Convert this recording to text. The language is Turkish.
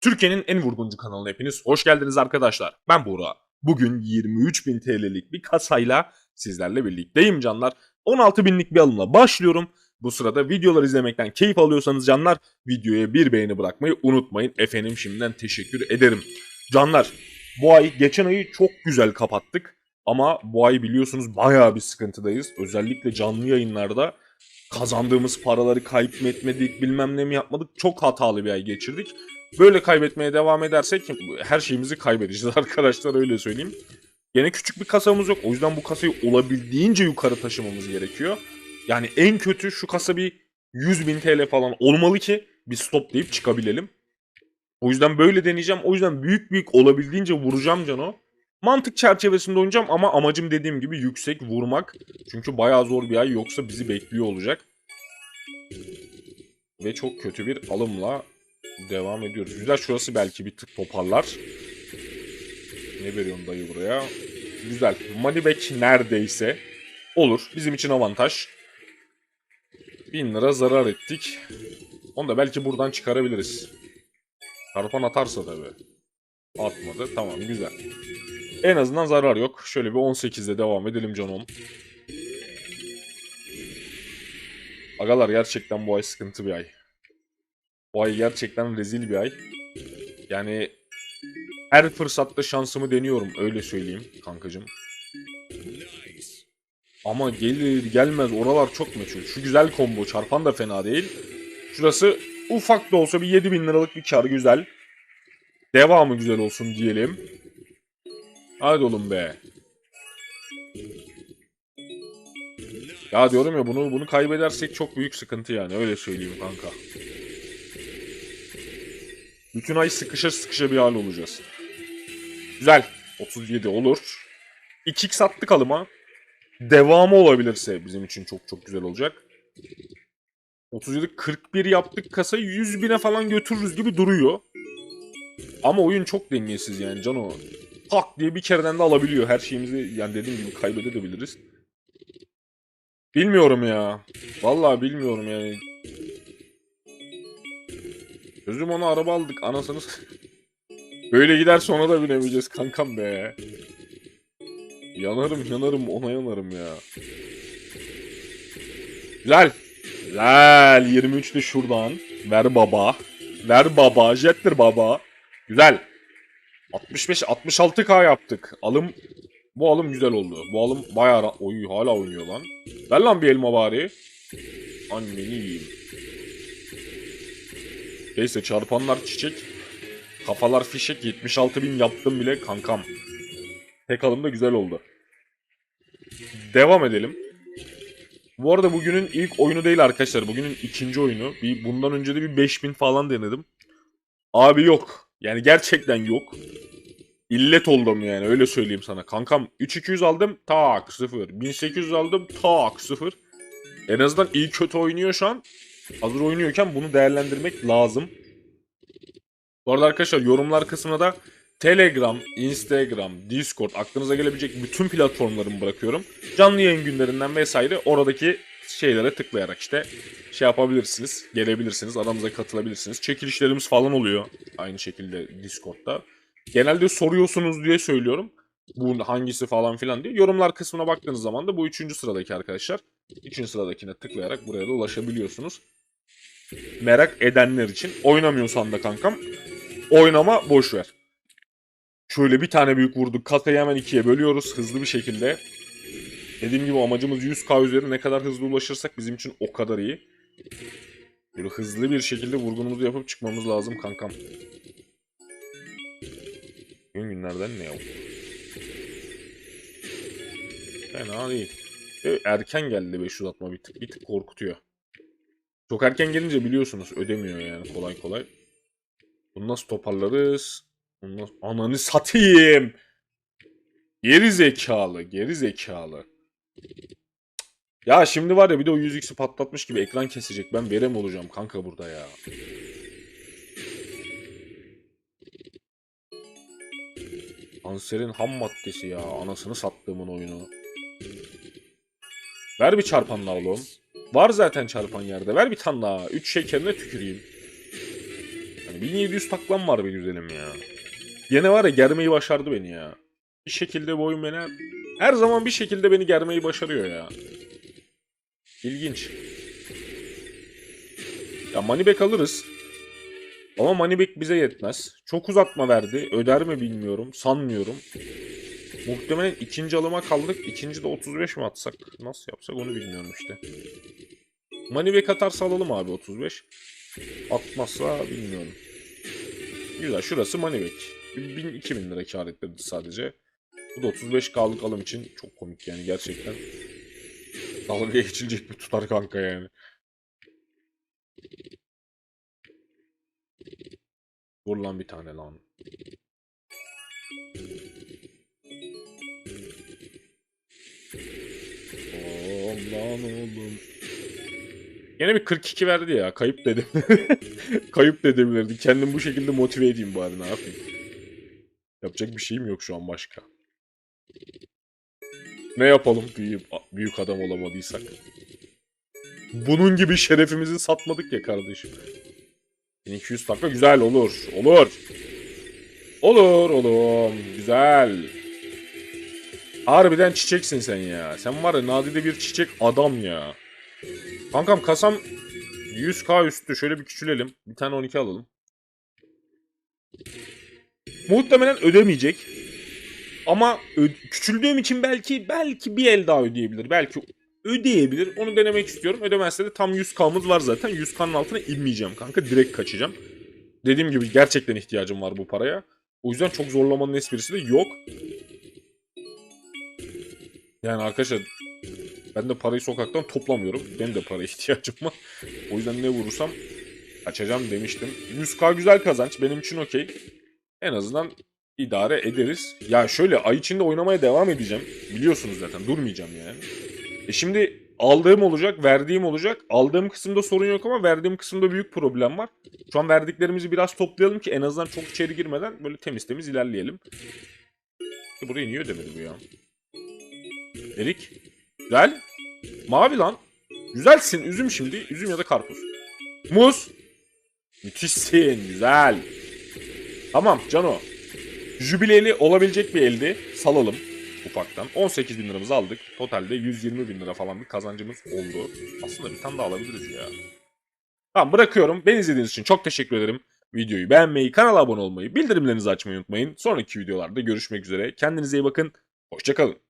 Türkiye'nin en vurguncu kanalına hepiniz hoş geldiniz arkadaşlar. Ben Buğra. Bugün 23.000 TL'lik bir kasayla sizlerle birlikteyim canlar. 16.000'lik bir alımla başlıyorum. Bu sırada videolar izlemekten keyif alıyorsanız canlar videoya bir beğeni bırakmayı unutmayın. Efendim şimdiden teşekkür ederim. Canlar bu ay geçen ayı çok güzel kapattık. Ama bu ay biliyorsunuz bayağı bir sıkıntıdayız. Özellikle canlı yayınlarda kazandığımız paraları kaybetmedik bilmem ne mi yapmadık. Çok hatalı bir ay geçirdik. Böyle kaybetmeye devam edersek her şeyimizi kaybedeceğiz arkadaşlar öyle söyleyeyim. Gene küçük bir kasamız yok. O yüzden bu kasayı olabildiğince yukarı taşımamız gerekiyor. Yani en kötü şu kasa bir 100 bin TL falan olmalı ki bir stop deyip çıkabilelim. O yüzden böyle deneyeceğim. O yüzden büyük büyük olabildiğince vuracağım Cano. Mantık çerçevesinde oynayacağım ama amacım dediğim gibi yüksek vurmak. Çünkü bayağı zor bir ay yoksa bizi bekliyor olacak. Ve çok kötü bir alımla devam ediyoruz. Güzel şurası belki bir tık toparlar. Ne veriyorsun dayı buraya? Güzel. Money back neredeyse olur. Bizim için avantaj. 1000 lira zarar ettik. Onu da belki buradan çıkarabiliriz. Çarpan atarsa tabii. Atmadı. Tamam güzel. En azından zarar yok. Şöyle bir 18'de devam edelim canom. Agalar gerçekten bu ay sıkıntı bir ay. Bu ay gerçekten rezil bir ay. Yani her fırsatta şansımı deniyorum öyle söyleyeyim kankacım. Ama gelir gelmez oralar çok meçhul. Şu güzel combo çarpan da fena değil. Şurası ufak da olsa bir 7000 liralık bir kar güzel. Devamı güzel olsun diyelim. Hadi oğlum be. Ya diyorum ya bunu bunu kaybedersek çok büyük sıkıntı yani öyle söyleyeyim kanka. Bütün ay sıkışa sıkışa bir hal olacağız. Güzel. 37 olur. 2x sattık alıma. Devamı olabilirse bizim için çok çok güzel olacak. 37 41 yaptık kasayı 100 bine falan götürürüz gibi duruyor. Ama oyun çok dengesiz yani Cano. Tak diye bir kereden de alabiliyor. Her şeyimizi yani dediğim gibi kaybedebiliriz. Bilmiyorum ya. Vallahi bilmiyorum yani. Gözüm ona araba aldık anasını. Böyle giderse ona da binemeyeceğiz kankam be. Yanarım yanarım ona yanarım ya. Güzel. Güzel. 23 de şuradan. Ver baba. Ver baba. Jettir baba. Güzel. 65 66k yaptık. Alım bu alım güzel oldu. Bu alım bayağı oy hala oynuyor lan. Ver lan bir elma bari. Anneni yiyeyim. Neyse çarpanlar çiçek. Kafalar fişek 76 bin yaptım bile kankam. Tek alım da güzel oldu. Devam edelim. Bu arada bugünün ilk oyunu değil arkadaşlar. Bugünün ikinci oyunu. Bir, bundan önce de bir 5000 falan denedim. Abi yok. Yani gerçekten yok. İllet oldum yani öyle söyleyeyim sana. Kankam 3200 aldım tak 0. 1800 aldım tak 0. En azından iyi kötü oynuyor şu an. Hazır oynuyorken bunu değerlendirmek lazım. Bu arada arkadaşlar yorumlar kısmına da Telegram, Instagram, Discord aklınıza gelebilecek bütün platformlarımı bırakıyorum. Canlı yayın günlerinden vesaire oradaki şeylere tıklayarak işte şey yapabilirsiniz, gelebilirsiniz, aramıza katılabilirsiniz. Çekilişlerimiz falan oluyor aynı şekilde Discord'da. Genelde soruyorsunuz diye söylüyorum. Bu hangisi falan filan diye. Yorumlar kısmına baktığınız zaman da bu üçüncü sıradaki arkadaşlar. Üçüncü sıradakine tıklayarak buraya da ulaşabiliyorsunuz. Merak edenler için oynamıyorsan da kankam oynama boş ver. Şöyle bir tane büyük vurduk. Kasayı hemen ikiye bölüyoruz hızlı bir şekilde. Dediğim gibi amacımız 100k üzeri ne kadar hızlı ulaşırsak bizim için o kadar iyi. Böyle hızlı bir şekilde vurgunumuzu yapıp çıkmamız lazım kankam. Gün günlerden ne yok? Fena değil. Erken geldi 500 atma bir tık, bir tık korkutuyor. Çok erken gelince biliyorsunuz ödemiyor yani kolay kolay. Bunu nasıl toparlarız? Ananı satayım! Geri zekalı, geri zekalı. Ya şimdi var ya bir de o 100x'i patlatmış gibi ekran kesecek. Ben verem olacağım kanka burada ya. Kanserin ham maddesi ya. Anasını sattığımın oyunu. Ver bir çarpan daha oğlum. Var zaten çarpan yerde. Ver bir tane daha. 3 şekerine tüküreyim. Yani 1700 taklam var be güzelim ya. Yine var ya germeyi başardı beni ya. Bir şekilde bu oyun beni her, zaman bir şekilde beni germeyi başarıyor ya. İlginç. Ya moneyback alırız. Ama moneyback bize yetmez. Çok uzatma verdi. Öder mi bilmiyorum. Sanmıyorum. Muhtemelen ikinci alıma kaldık. İkinci de 35 mi atsak? Nasıl yapsak onu bilmiyorum işte. Moneyback atarsa alalım abi 35. Atmazsa bilmiyorum. Güzel şurası moneyback. 1000-2000 lira kar ettirdi sadece. Bu da 35 kaldık alım için çok komik yani gerçekten. Dalga geçilecek bir tutar kanka yani. Vur lan bir tane lan. Aman oğlum. Yine bir 42 verdi ya. Kayıp dedim. Kayıp dedebilirdi. Kendim bu şekilde motive edeyim bari ne yapayım. Yapacak bir şeyim yok şu an başka. Ne yapalım büyük, büyük adam olamadıysak. Bunun gibi şerefimizi satmadık ya kardeşim. 1200 dakika güzel olur. Olur. Olur oğlum. Güzel. Harbiden çiçeksin sen ya. Sen var ya nadide bir çiçek adam ya. Kankam kasam 100k üstü. Şöyle bir küçülelim. Bir tane 12 alalım. Muhtemelen ödemeyecek. Ama küçüldüğüm için belki belki bir el daha ödeyebilir. Belki ödeyebilir. Onu denemek istiyorum. Ödemezse de tam 100k'mız var zaten. 100k'nın altına inmeyeceğim kanka. Direkt kaçacağım. Dediğim gibi gerçekten ihtiyacım var bu paraya. O yüzden çok zorlamanın esprisi de yok. Yani arkadaşlar ben de parayı sokaktan toplamıyorum. Benim de paraya ihtiyacım var. O yüzden ne vurursam açacağım demiştim. 100k güzel kazanç. Benim için okey. En azından idare ederiz. Ya şöyle ay içinde oynamaya devam edeceğim. Biliyorsunuz zaten durmayacağım yani. E şimdi aldığım olacak, verdiğim olacak. Aldığım kısımda sorun yok ama verdiğim kısımda büyük problem var. Şu an verdiklerimizi biraz toplayalım ki en azından çok içeri girmeden böyle temiz temiz ilerleyelim. E buraya niye ödemedi bu ya? Erik. Güzel. Mavi lan. Güzelsin. Üzüm şimdi. Üzüm ya da karpuz. Muz. Müthişsin. Güzel. Tamam Cano. Jübileli olabilecek bir eldi. Salalım ufaktan. 18 bin liramızı aldık. Totalde 120 bin lira falan bir kazancımız oldu. Aslında bir tane daha alabiliriz ya. Tamam bırakıyorum. Beni izlediğiniz için çok teşekkür ederim. Videoyu beğenmeyi, kanala abone olmayı, bildirimlerinizi açmayı unutmayın. Sonraki videolarda görüşmek üzere. Kendinize iyi bakın. Hoşçakalın.